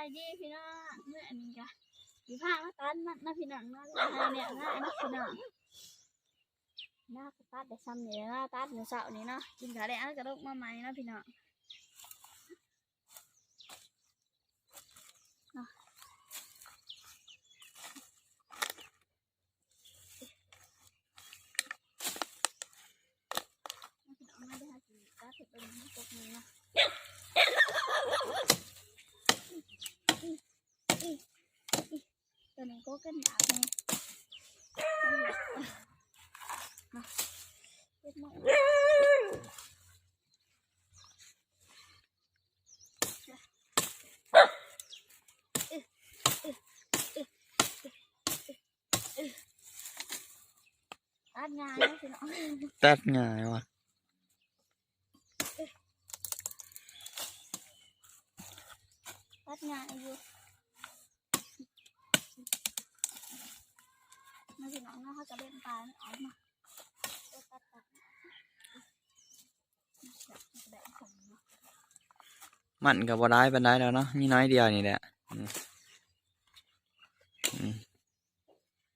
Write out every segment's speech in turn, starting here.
ายดีพี่น้องเมื่ออันนี้กะอยู่ผ้ามาตันมันนะพี่น้องนั่นเนี่ยง่านะพี่น้องหน้าตัดได้ซ้ำเนี่หน้าตัดหนูเสาร์นี้เนาะกินขาแดงกระดกมาใหม่นะพี่น้องเนาะพี่น้องมาได้หากินตัดเสร็จเป็นตกมือเนาะ ตัวนี้ก็กันดาบเลยมาเล็กน้อยตัดงานแล้วสิเนาะ ตัดง่ายว่ะ ตัดงานอยู่มาสิเนาะเนาะเขาจะเล่นปลาออกมาตัดตัดแบบันกับบ่ได้ปานใดแล้วเนาะมีน้อยเดียวนี่แหละอืมอืม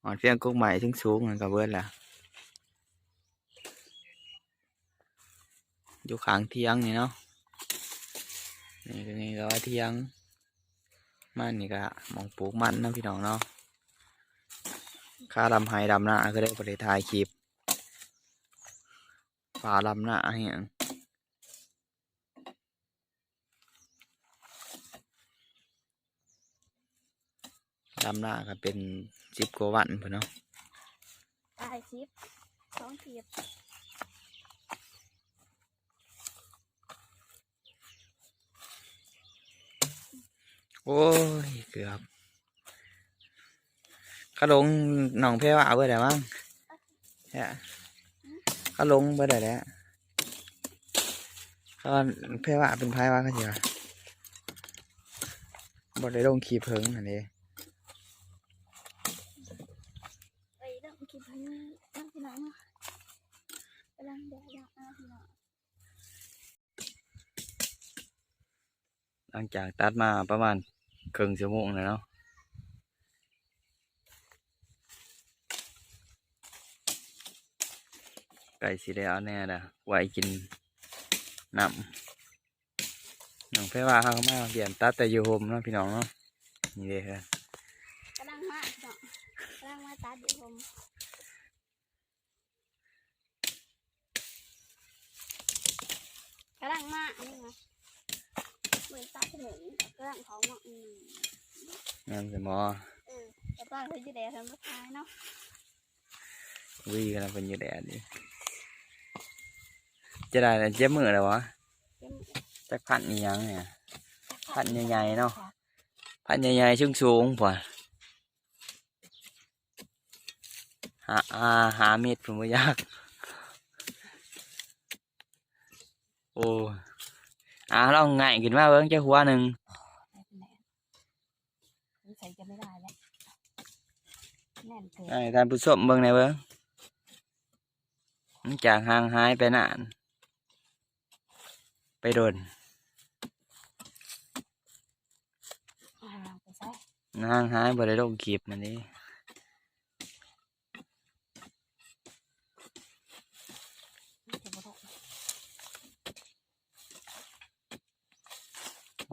หอนเพียงกุ๊กใหม่ถึงสูงมันก็เบิดแหละอยู่ข้างเทียงนี่เนาะนี่ก็นี่ก็ว่าเทียงมันนี่ก็มองปลูกมันนะพี่น้องเนาะ ค่าดำไฮดำหน้าก็ได้ประเทศไทยคลิปป่าดำหน้าเหี้ยงดำหน้าก็เป็นสิบกว่าวันเพื่นเนาะตายชิปสองขีดโอ้ยเกือบ เขาลงหนองเพว่าเบื่อได้มั้งเนี่ยเขาลงเบื่อได้แล้วเขาเพว่าเป็นไพ่ว่าเขาเสียบ่ได้ลงขี่เพิงอันนี้ไอ้เรื่องคิดทั้งนั่งที่ไหนเนาะกำลังแดดอยากนะพี่น้องหลังจากตัดมาประมาณครึ่งชั่วโมงแล้วเนาะ ก่สีแดงแน่ละไว้กินน้ำน้องเพว่าเขาก็มาเปลี่ยนตัดแต่อยู่โฮมเนาะพี่น้องเนาะนี่เลยครับกำลังมาเนาะกำลังมาตัดอยู่ผมกำลังมาอันนี้ไงเหมือนตัดถึงกำลังของมาอืมงานสมอเออแต่ตอนเขาจะแดดทำมาทายเนาะวิ่งกันเป็นอยูแดดดิ จะได้แล้วเจ็บมือแล้ววะเป็นจักพันอีหยังเนี่ยพันใหญ่ๆเนาะพันใหญ่ๆชุ่งสูงๆป่ะหาหาหาเม็ดผมไม่ยาก โอ้อ่าลองง่ายขึ้นมาเบิ้งเจ้าหัวหนึ่งไม่เป็นแหนนี่ใส่จะไม่ได้แล้วแน่นเกินให้ท่านผู้ชมเบิ้งในอยเบิ้งหลังจากห่างหายไปนาน ไปโดนอ่าไปใส่ห่างหายบ่ได้ลงคลิปมันนี่จะบ่ได้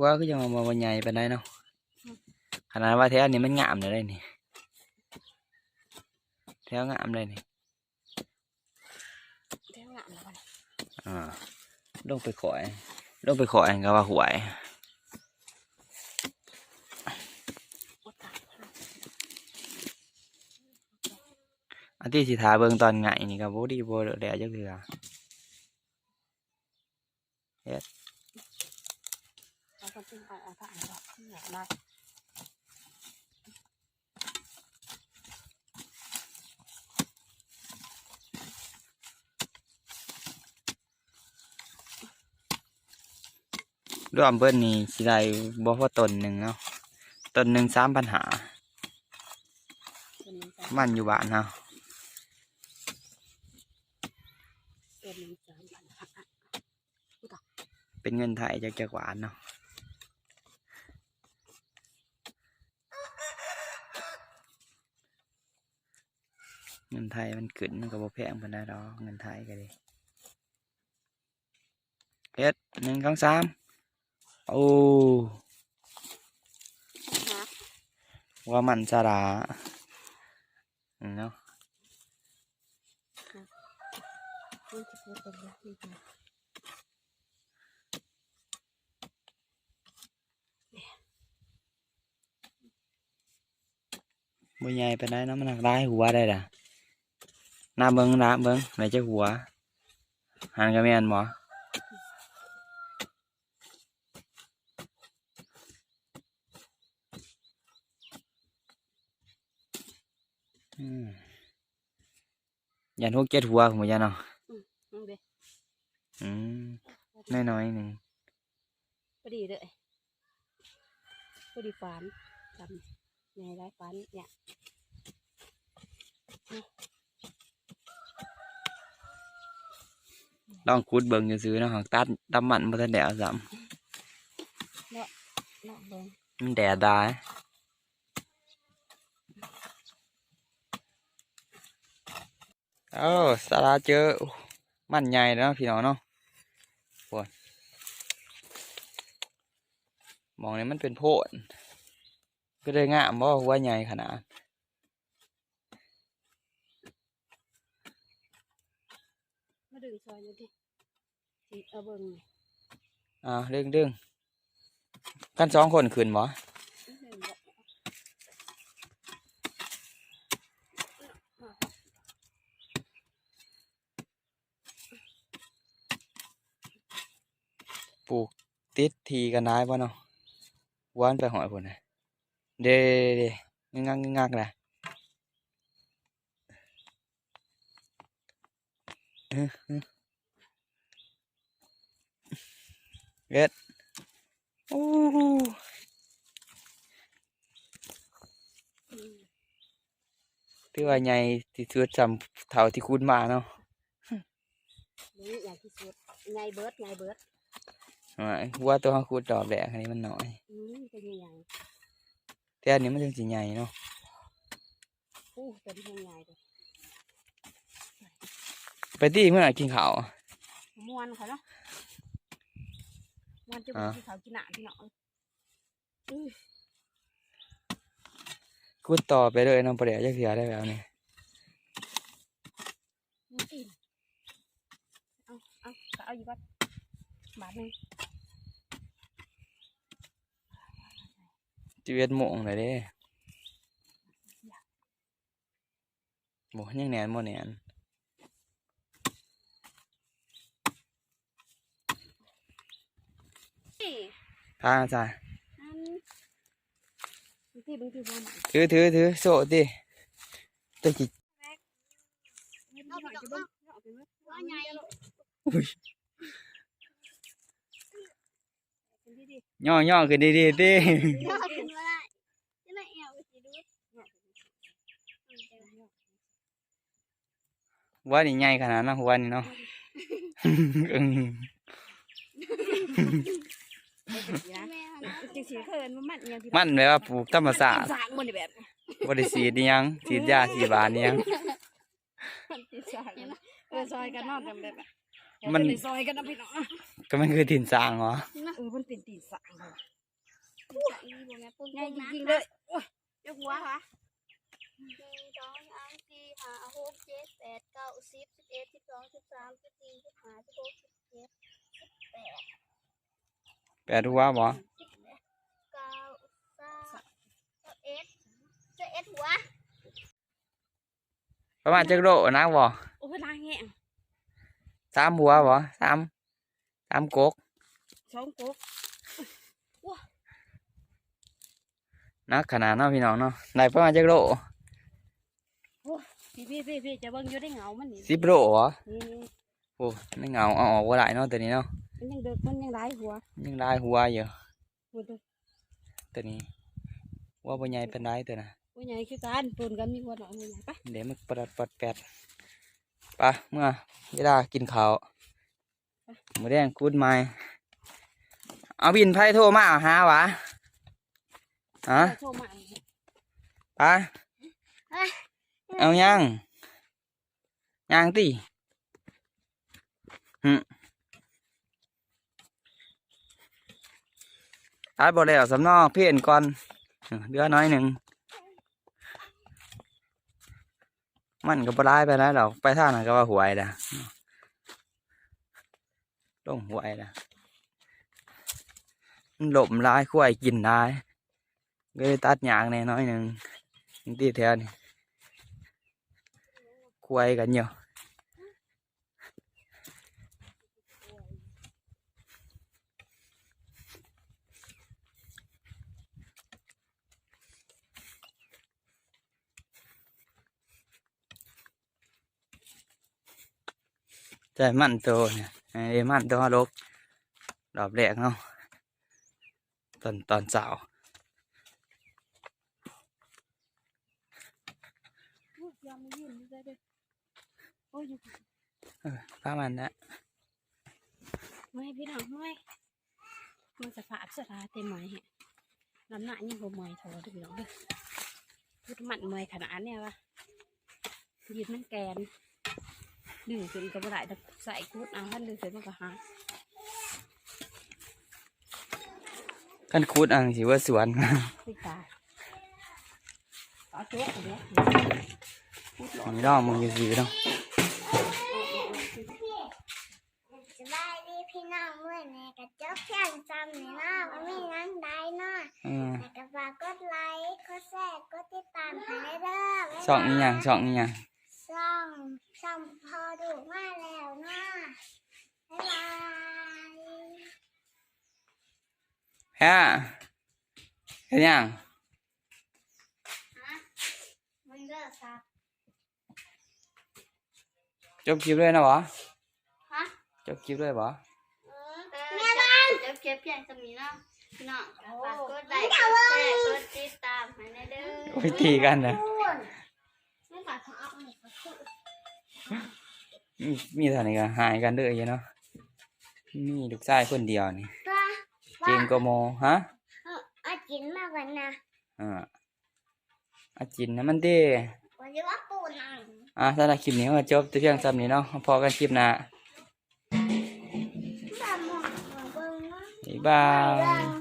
ว่าก็ยังมาวันใหญ่ไปได้เนาะขนาดว่าแถวนี้มันงามเลยได้นี่แถวงามเลยนี่เท่างามแล้วกันอ่า ลงไปขอยลงไปขอยก็ว่าหวยอันที่สิทาเบิงตอนไงนี่ก็บ่ดีบ่แดดจักเทื่อเรา ด้วยอัมเบิดนี่สิได้บ่าต้นหนึ่งเนาะต้นหนึ่งสามปัญหา มันอยู่บ้านเนาะเป็นเงินไทยจากจักหวานเนาะเงินไทยมันขึ้นกันก็บ่แพงปานใดดอกเงินไทยก็ดีเอ็ดหนึ่งสองสาม โอ้ว่ามันสาระเนาะมันจะพูดกันละนี่ค่ะบ่ใหญ่ปานใดเนาะมันหักได้หัวได้ล่ะหน้าเบิ่งหน้าเบิ่งไหนจะหัวหันก็แม่นบ่อื ยันหกเจ็ดหัวผมยันเนาะน้องเด้อืมน้อยๆหนึ่งพอดีเลยพอดีฟานจำไงไรฟานเนี่ยลองคูดเบิ่งซื้อๆเนาะหักตัดดำมันบ่ทันแดดซ้ลองเบิ่งำมันแดดได้ เอ้าสาราเจอ มันใหญ่แล้วเนาะพี่น้องเนาะปวดมองนี่มันเป็นโพดก็เลยงามบ่หัวใหญ่ขนาดมาดึงซอยเลยดิสิเอาเบิ่งอ่าเรื่องเรื่องกันสองคนขึ้นบ่ นี่เห็นบ่ ปลูก ติดทีกันได้ป่ะเนาะวานไปหอยพุ่นนะเด้เด้งงักงักนะเอ้อเอ้อเอ็ดโอ้โหอืมถือว่าใหญ่ที่สุดจำเท่าที่คุณมาเนาะนี่อย่ที่สุดไงเบิร์ดไงเบิร์ด ว่าว่าตัวเขาคูดดอกแดกอันนี้มันน้อยอืมเป็นยังไงแต่อันนี้มันถึงสิใหญ่เนาะอู้เป็นยังไงเลยไปที่เมื่อไหร่กินข้าวม้วนเขาเนาะม้วนจะอ่ามีเขากินหนาพี่น้องคูดต่อไปเลยเน้องประเดี๋ยวจะเสียได้แล้วนี่มันอิ่มเอาเอาก็เอาอยู่ก่อนบาทหนึง จีเวียดโมงเลยเด้โมยังแหนนโมแหนนนี่พาจ้ะอันบางทีบางทีพอหนังถือถือถือโซ่ดิจะจิเอาไปก่อนเอาไปเบิ่งว่าไงอุ้ยเป็นที่ดี ย่อย่อขึ้นดีดีดิย่อขึ้นมาได้จะได้แอวไปสิดูว่านี่ใหญ่ขนาดนั้นหัวนี่เนาะอืมเอาไปสินะแม่นะจริงๆเขินมันมันอหย่างที่มันแบบว่าปลูกธรรมศาสตร์สร้างมันนี่แบบนี้บ่ได้สีดอิหยังสีดยาสีบานอิหยังมันติดสร้างกันนะเออซอยกันนอนกันแบบนี้มันเดี๋ยวจะได้ซอยกันนะพี่น้อง ก็มันคือถิ่นสร้างเหรอเออมันเป็นตีนสร้างเลยอีบ่แม่ปุ้งไงปุ้งจนะริงๆเลยโอ้ยยกหัวค่ะหนึ่งสองสามสี่ห้าหกเจ็ดแปดเก้าสิบสิบเอ็ดสิบสองสิบสามสิบสี่สิบห้าสิบหกสิบเจ็ดสิบแปดแปดหัวบ่สิบเอ็ดเก้าสามสิบเอ็ดสิบเอ็ดหัวประมาณจักโลนะบ่โอ้ยนางแห้งสามหัวบ่สาม สามกกสองกุ๊กนักขนาดเนาะพี่น้องเนาะได้ประมาณจักโลพี่พี่พี่พี่จะเบิ่งอยู่ได้เหงามันนี่สิบโลเหรอนี่โอ้ไม่เหงาเอาออกบ่ได้เนาะตัวนี้เนาะมันยังเด็กมันยังร้ายหัว ยังได้หัวอยู่หัวตัวตัวนี้ ว่าบ่ใหญ่ปานใดตัวน่ะหัวใหญ่คือการปนกันมีหัวหน่อยหัวใหญ่ปะเดี๋ยวมันปรัดปัดแปดไปะเมื่อเวลากินข้าว หมูแดงกูดไม้เอาบินไพ่โทรมาหาวะฮะโชว์มาไปะเอายังย่างติหึตัดบ่แล้วสำนอเพี้ยนก่อนเดือน้อยหนึ่งมันก็บ่ร้ายไปแล้วดอกไปท่างนั้นก็ว่าหวยละ ลงหวยละมันหลมร้ายคุ้ยกินได้ก็เลยตัดหยางแน่น้อยหนึ่งที่แถวนี่คุ้ยกันอยู่ใจมันโตเนี่ย ไอ้มันตัวลกดอกแรกเนาะตอนตอนเช้ายอมยืนได้ด้วยโอ้ยพามันนะไม่พี่น้องไม่มันสภาพสลาเต็มไม้ฮะลำหน้ายังบ่เมอยเท่เด้อพี่น้องเด้อพูดมันเมอยขนาดเนี้ยวะยืดมันแกน ดึงขึ้นก็บ่ได้แต่ใส่กุดเอาท่านดึงขึ้นมันก็หากันคูดอังสิว่าสวนติดตาเอาโจ๊กเอาเด้อพูดหลอดมีน้องมึงอยู่สิเนาะสบายดีพี่น้องเมื่อแม่กระจกเพียงจำนี่เนาะว่ามีหนังได้เนาะอืมแต่ก็ฝากกดไลค์กดแชร์กดติดตามให้เด้อบ๊ายบายสองนี่ยังสองนี่ยังช่อง ช่องพอดูมาแล้วเนาะบ๊ายบายฮะเห็นยังมึงเด้อครับจบคลิปเลยนะวะฮะจบคลิปเลยบ่เออเดี๋ยวเก็บเพียงสมีเนาะพี่น้องฝากกดไลค์กดแชร์กดติดตามให้ได้เด้อ โอ้ยตีกันนะไม่ฝากของเอาหนิก็คือ มีมีเท่านี้ก็หายกันเด้ออยู่เนาะมีลูกชายคนเดียวนี่ตัวเจงโกโมฮะเอาเอากินมาวันนะอ่าอาจินนะมันเด้วันนี้ว่าปูนังอะสำหรับคลิปนี้ก็จบแต่เพียงซ้ำนี้เนาะพอกันคลิปหน้าแบบหมองเบิ่งเนาะบ๊ายบายเรื่อง